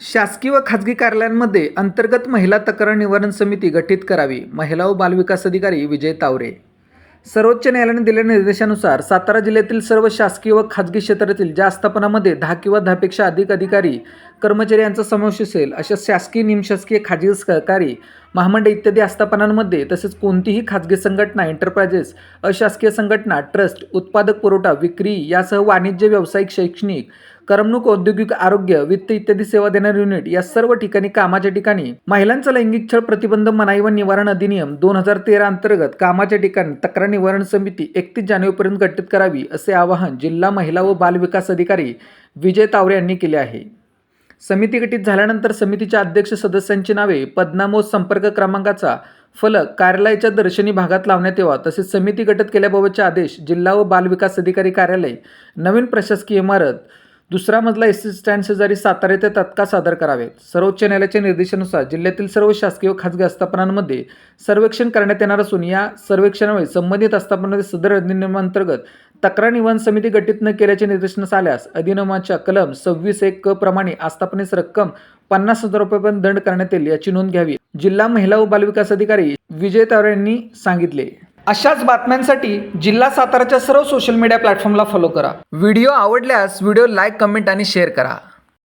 शासकीय व खाजगी कार्यालयांमध्ये अंतर्गत महिला तक्रार निवारण समिती गठीत करावी. महिला व बालविकास अधिकारी विजय तावरे. सर्वोच्च न्यायालयाने दिलेल्या निर्देशानुसार सातारा जिल्ह्यातील सर्व शासकीय व खाजगी क्षेत्रातील ज्या आस्थापनामध्ये दहा किंवा दहापेक्षा अधिक अधिकारी कर्मचारी यांचा समावेश असेल अशा शासकीय निमशासकीय खाजगी सहकारी महामंडळ इत्यादी आस्थापनांमध्ये तसेच कोणतीही खाजगी संघटना एंटरप्राइजेस अशासकीय संघटना ट्रस्ट उत्पादक पुरवठा विक्री यासह वाणिज्य व्यावसायिक शैक्षणिक करमणूक औद्योगिक आरोग्य वित्त इत्यादी सेवा देणारे युनिट या सर्व ठिकाणी कामाच्या ठिकाणी महिलांचा लैंगिक छळ प्रतिबंध मनाई व निवारण अधिनियम दोन हजार तेरा अंतर्गत कामाच्या ठिकाणी तक्रार निवारण समिती एकतीस जानेवारीपर्यंत गठीत करावी असे आवाहन जिल्हा महिला व बाल विकास अधिकारी विजय तावरे यांनी केले आहे. समिती गठीत झाल्यानंतर समितीच्या अध्यक्ष सदस्यांची नावे पदनाम संपर्क क्रमांकाचा फलक कार्यालयाच्या दर्शनी भागात लावण्यात यावा तसेच समिती गठीत केल्याबाबतचे आदेश जिल्हा व बाल विकास अधिकारी कार्यालय नवीन प्रशासकीय इमारत दुसरा मजला एस टी स्टँड शेजारी सातारा येथे तत्काळ सादर करावेत सर्वोच्च न्यायालयाच्या निर्देशानुसार जिल्ह्यातील सर्व शासकीय व खाजगी आस्थापनांमध्ये सर्वेक्षण करण्यात येणार असून या सर्वेक्षणामुळे संबंधित आस्थापनामध्ये सदर अधिनियमांतर्गत तक्रार निवारण समिती गठीत न केल्याचे निदर्शनास आल्यास अधिनियमाच्या कलम सव्वीस एक क प्रमाणे आस्थापनेस रक्कम पन्नास हजार रुपयेपर्यंत दंड करण्यात येईल याची नोंद घ्यावी जिल्हा महिला व बालविकास अधिकारी विजय तावरे यांनी सांगितले. अशाच बातम्यांसाठी जिल्हा साताराच्या सर्व सोशल मीडिया प्लॅटफॉर्मला फॉलो करा. व्हिडिओ आवडल्यास व्हिडिओ लाईक कमेंट आणि शेअर करा.